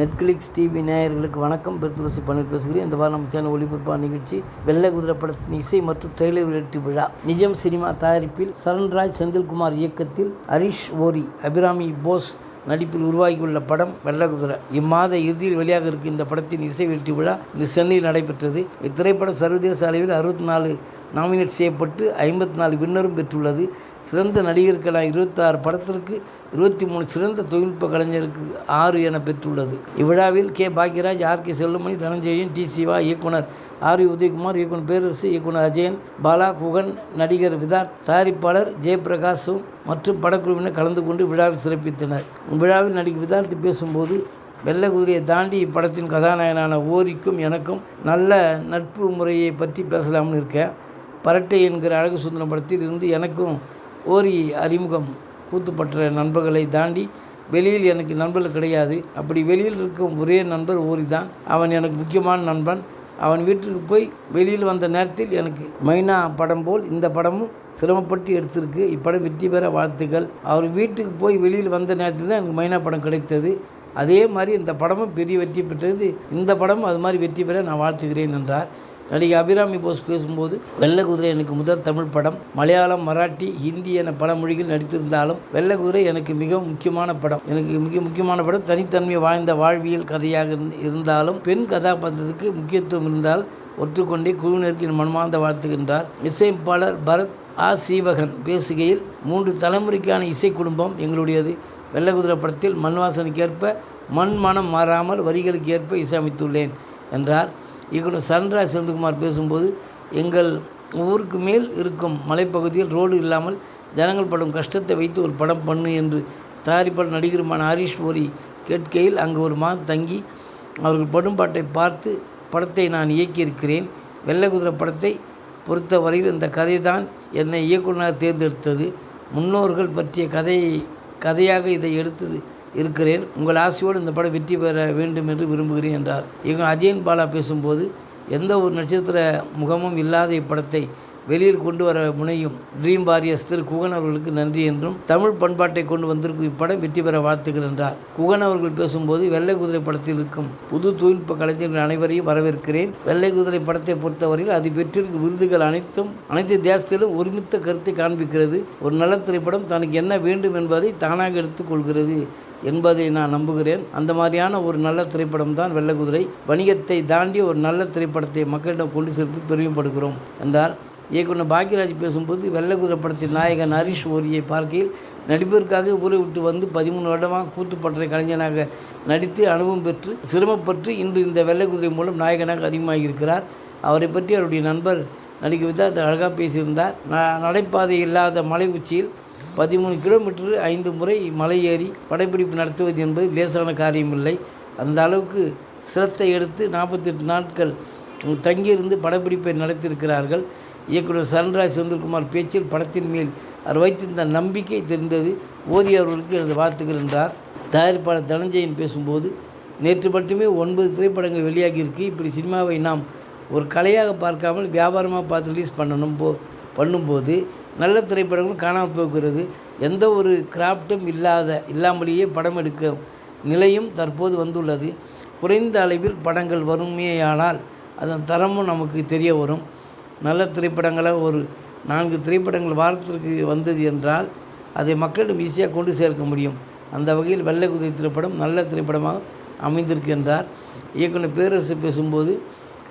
Netflix TV நேயர்களுக்கு வணக்கம். பெருத்துளசி பன்னீர் பேசுகிறேன். இந்த வாரம் நம்ம சேனல் ஒளிபரப்பான நிகழ்ச்சி வெள்ளை குதிரை படத்தின் இசை மற்றும் ட்ரெய்லர் வெளியீட்டு விழா. நிஜம் சினிமா தயாரிப்பில் சரண்ராஜ் செந்தில்குமார் இயக்கத்தில் ஹரிஷ் ஓரி அபிராமி போஸ் நடிப்பில் உருவாகியுள்ள படம் வெள்ளகுதிரை இம்மாத இறுதியில் வெளியாக இருக்கும் இந்த படத்தின் இசை வெளியீட்டு விழா இந்த சென்னையில் நடைபெற்றது. இத்திரைப்படம் சர்வதேச அளவில் அறுபத்தி நாலு நாமினேட் செய்யப்பட்டு ஐம்பத்தி நாலு வின்னரும் பெற்றுள்ளது. சிறந்த நடிகருக்கான இருபத்தாறு படத்திற்கு இருபத்தி மூணு சிறந்த தொழில்நுட்ப கலைஞருக்கு ஆறு என பெற்றுள்ளது. இவ்விழாவில் K. Bhagyaraj R. K. Chellumani Dhananjayan T. Siva இயக்குனர் ஆர். உதயகுமார் இயக்குனர் பேரரசு இயக்குனர் அஜயன் பாலா குகன் நடிகர் விதார்த் தயாரிப்பாளர் ஜெயபிரகாஷும் மற்றும் படக்குழுவினர் கலந்து கொண்டு விழாவில் சிறப்பித்தனர். விழாவில் நடிகர் விதார்த் பேசும்போது வெள்ளை குதிரையை தாண்டி இப்படத்தின் கதாநாயகனான ஓரிக்கும் எனக்கும் நல்ல நட்பு முறையை பற்றி பேசலாம்னு இருக்கேன். பரட்டை என்கிற அழகு சுந்தரம் படத்தில் இருந்து எனக்கும் ஓரி அறிமுகம் கூத்துப்பற்ற நண்பர்களை தாண்டி வெளியில் எனக்கு நண்பர்கள் கிடையாது. அப்படி வெளியில் இருக்கும் ஒரே நண்பர் ஓரி தான் அவன் எனக்கு முக்கியமான நண்பன். அவன் வீட்டுக்கு போய் வெளியில் வந்த நேரத்தில் எனக்கு மைனா படம் போல் இந்த படமும் சிரமப்பட்டு எடுத்திருக்கு. இப்படம் வெற்றி பெற வாழ்த்துக்கள். அவர் வீட்டுக்கு போய் வெளியில் வந்த நேரத்தில் தான் எனக்கு மைனா படம் கிடைத்தது. அதே மாதிரி இந்த படமும் பெரிய வெற்றி பெற்றது இந்த படமும் அது மாதிரி வெற்றி பெற நான் வாழ்த்துகிறேன் என்றார். நடிகை அபிராமி போஸ் பேசும்போது வெள்ள குதிரை எனக்கு முதல் தமிழ் படம். மலையாளம் மராட்டி ஹிந்தி என பல மொழிகள் நடித்திருந்தாலும் வெள்ளை குதிரை எனக்கு மிக முக்கியமான படம். எனக்கு மிக முக்கியமான படம் தனித்தன்மை வாழ்ந்த வாழ்வியல் கதையாக இருந்தாலும் பெண் கதாபாத்திரத்துக்கு முக்கியத்துவம் இருந்தால் ஒற்றுக்கொண்டே குழுவினருக்கு என் மனமார்ந்த வாழ்த்துகின்றார். இசையமைப்பாளர் பரத் ஆ. சீவகன் பேசுகையில் மூன்று தலைமுறைக்கான இசை குடும்பம் எங்களுடையது. வெள்ளகுதிரை படத்தில் மண்வாசனுக்கேற்ப மண் மனம் மாறாமல் வரிகளுக்கு ஏற்ப இசையமைத்துள்ளேன் என்றார். இயக்குனர் சன்ராஜ் செந்தில்குமார் பேசும்போது எங்கள் ஊருக்கு மேல் இருக்கும் மலைப்பகுதியில் ரோடு இல்லாமல் ஜனங்கள் படும் கஷ்டத்தை வைத்து ஒரு படம் பண்ணு என்று தயாரிப்பாளர் நடிகருமான ஹரிஷ் பூரி கேட்கையில் அங்கு ஒரு மாதம் தங்கி அவர்கள் படும் பாட்டை பார்த்து படத்தை நான் இயக்கியிருக்கிறேன். வெள்ளகுதிரை படத்தை பொறுத்தவரையில் இந்த கதை தான் என்னை இயக்குனர் தேர்ந்தெடுத்தது. முன்னோர்கள் பற்றிய கதையை கதையாக இதை எடுத்து இருக்கிறேன். உங்கள் ஆசையோடு இந்த படம் வெற்றி பெற வேண்டும் என்று விரும்புகிறேன் என்றார். இவங்க அஜயன் பாலா பேசும்போது எந்த ஒரு நட்சத்திர முகமும் இல்லாத இப்படத்தை வெளியில் கொண்டு வர முனையும் ட்ரீம் வாரியர்ஸ் திரு குகன் அவர்களுக்கு நன்றி என்றும் தமிழ் பண்பாட்டை கொண்டு வந்திருக்கும் இப்படம் வெற்றி பெற வாழ்த்துக்கள் என்றார். குகன் அவர்கள் பேசும்போது வெள்ளை குதிரை படத்தில் இருக்கும் புது தொழில்நுட்ப கலைஞர்கள் அனைவரையும் வரவேற்கிறேன். வெள்ளை குதிரை படத்தை பொறுத்தவரையில் அது பெற்றிருக்கும் விருதுகள் அனைத்தும் அனைத்து தேசத்திலும் ஒருமித்த கருத்தை காண்பிக்கிறது. ஒரு நல்ல திரைப்படம் தனக்கு என்ன வேண்டும் என்பதை தானாக எடுத்துக்கொள்கிறது என்பதை நான் நம்புகிறேன். அந்த மாதிரியான ஒரு நல்ல திரைப்படம் தான் வெள்ளை குதிரை. வணிகத்தை தாண்டி ஒரு நல்ல திரைப்படத்தை மக்களிடம் கொண்டு சேர்த்து பெருமைப்படுகிறோம் என்றார். இயக்குனர் பாக்யராஜ் பேசும்போது வெள்ளை குதிரை படத்தின் நாயகன் ஹரிஷ் ஓரியை பார்க்கையில் நடிப்பிற்காக ஊரை விட்டு வந்து பதிமூணு வருடமாக கூத்துப்பற்றை கலைஞனாக நடித்து அனுபவம் பெற்று சிரமப்பட்டு இன்று இந்த வெள்ளை குதிரை மூலம் நாயகனாக அறிமுகமாகியிருக்கிறார். அவரை பற்றி அவருடைய நண்பர் நடிகை விதா அழகாக பேசியிருந்தார். ந- நடைபாதை இல்லாத மலை உச்சியில் பதிமூணு கிலோமீட்டர் ஐந்து முறை மலை ஏறி படைப்பிடிப்பு நடத்துவது என்பது லேசான காரியமில்லை. அந்த அளவுக்கு சிரத்தை எடுத்து நாற்பத்தெட்டு நாட்கள் தங்கியிருந்து படப்பிடிப்பை நடத்தியிருக்கிறார்கள். இயக்குனர் சரண்ராஜ் செந்தில்குமார் பேச்சில் படத்தின் மேல் அவர் வைத்திருந்த நம்பிக்கை தெரிந்தது. ஓதி அவர்களுக்கு எனது வாழ்த்துக்கள் என்றார். தயாரிப்பாளர் தனஞ்சயன் பேசும்போது நேற்று மட்டுமே ஒன்பது திரைப்படங்கள் வெளியாகியிருக்கு. இப்படி சினிமாவை நாம் ஒரு கலையாக பார்க்காமல் வியாபாரமாக பார்த்து ரிலீஸ் பண்ணணும் போ பண்ணும்போது நல்ல திரைப்படங்களும் காணாமல் போகிறது. எந்த ஒரு கிராஃப்ட்டும் இல்லாத இல்லாமலேயே படம் எடுக்க நிலையும் தற்போது வந்துள்ளது. குறைந்த அளவில் படங்கள் வறுமையானால் அதன் தரமும் நமக்கு தெரிய வரும். நல்ல திரைப்படங்களாக ஒரு நான்கு திரைப்படங்கள் வாரத்திற்கு வந்தது என்றால் அதை மக்களிடம் ஈஸியாக கொண்டு சேர்க்க முடியும். அந்த வகையில் வெள்ளை குதிரை திரைப்படம் நல்ல திரைப்படமாக அமைந்திருக்கின்றார் இயக்குனர் பேரரசு பேசும்போது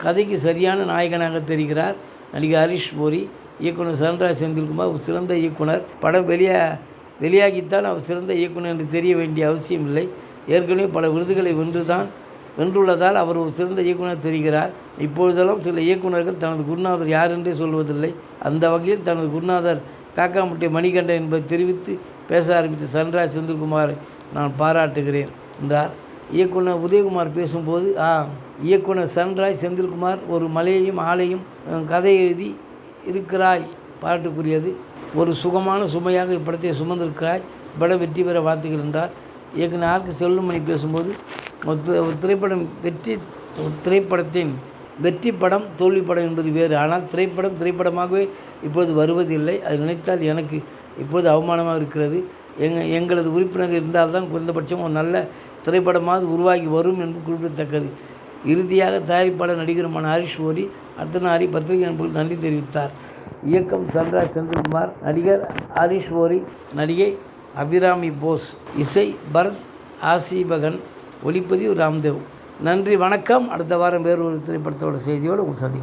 கதைக்கு சரியான நாயகனாக தெரிகிறார் நடிகர் ஹரிஷ் பூரி. இயக்குனர் சரண்ராஜ் செந்தில்குமார் ஒரு சிறந்த இயக்குனர். படம் வெளியா வெளியாகித்தான் அவர் சிறந்த இயக்குனர் என்று தெரிய வேண்டிய அவசியம் இல்லை. ஏற்கனவே பல விருதுகளை வென்று தான் வென்றுள்ளதால் அவர் ஒரு சிறந்த இயக்குனர் தெரிகிறார். இப்பொழுதெல்லாம் சில இயக்குனர்கள் தனது குருநாதர் யார் என்றே சொல்வதில்லை. அந்த வகையில் தனது குருநாதர் காக்காமுட்டை மணிகண்டன் என்பதை தெரிவித்து பேச ஆரம்பித்த சன்ராஜ் செந்தில்குமாரை நான் பாராட்டுகிறேன் என்றார். இயக்குனர் உதயகுமார் பேசும்போது ஆ இயக்குனர் சன்ராஜ் செந்தில்குமார் ஒரு மலையையும் ஆளையும் கதை எழுதி இருக்கிறாய். பாராட்டுக்குரியது. ஒரு சுகமான சுமையாக இப்படத்தை சுமந்திருக்கிறாய். பட வெற்றி பெற வாழ்த்துகள் என்றார். இயக்குனர் ஆர்க்கு செல்லுமணி பேசும்போது ஒரு திரைப்படம் வெற்றி ஒரு திரைப்படத்தின் வெற்றி படம் தோல்வி படம் என்பது வேறு. ஆனால் திரைப்படம் திரைப்படமாகவே இப்போது வருவதில்லை. அது நினைத்தால் எனக்கு இப்போது அவமானமாக இருக்கிறது. எங்க எங்களது உறுப்பினர்கள் இருந்தால்தான் குறைந்தபட்சம் ஒரு நல்ல திரைப்படமாவது உருவாகி வரும் என்று குறிப்பிடத்தக்கது. இறுதியாக தயாரிப்பாளர் நடிகருமான ஹரிஷ் ஓரி அர்த்தநாரி பத்திரிகை நண்பர்கள் நன்றி தெரிவித்தார். இயக்கம் சன்ராஜ் செந்தில்குமார் நடிகர் ஹரிஷ் ஓரி நடிகை அபிராமி போஸ் இசை பரத் ஆசிபகன் ஒளிப்பதிவு ராம்தேவ். நன்றி வணக்கம். அடுத்த வாரம் வேறு ஒரு திரைப்படத்தோட செய்தியோடு உங்கள் சந்திக்கிறேன்